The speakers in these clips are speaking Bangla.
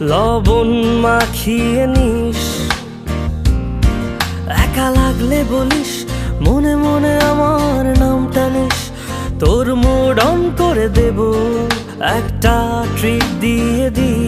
লবণ মাখিয়ে নিস। একা লাগলে বলিস, মনে মনে আমার নাম টানিস তোর মোড়ন করে দেব, একটা ট্রিপ দিয়ে দিস।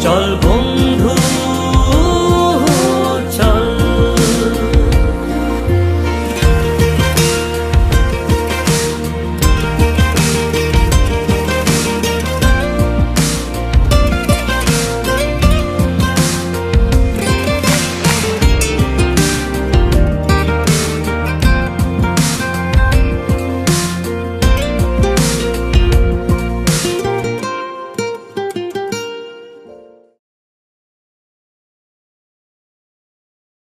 চল বন্ধু।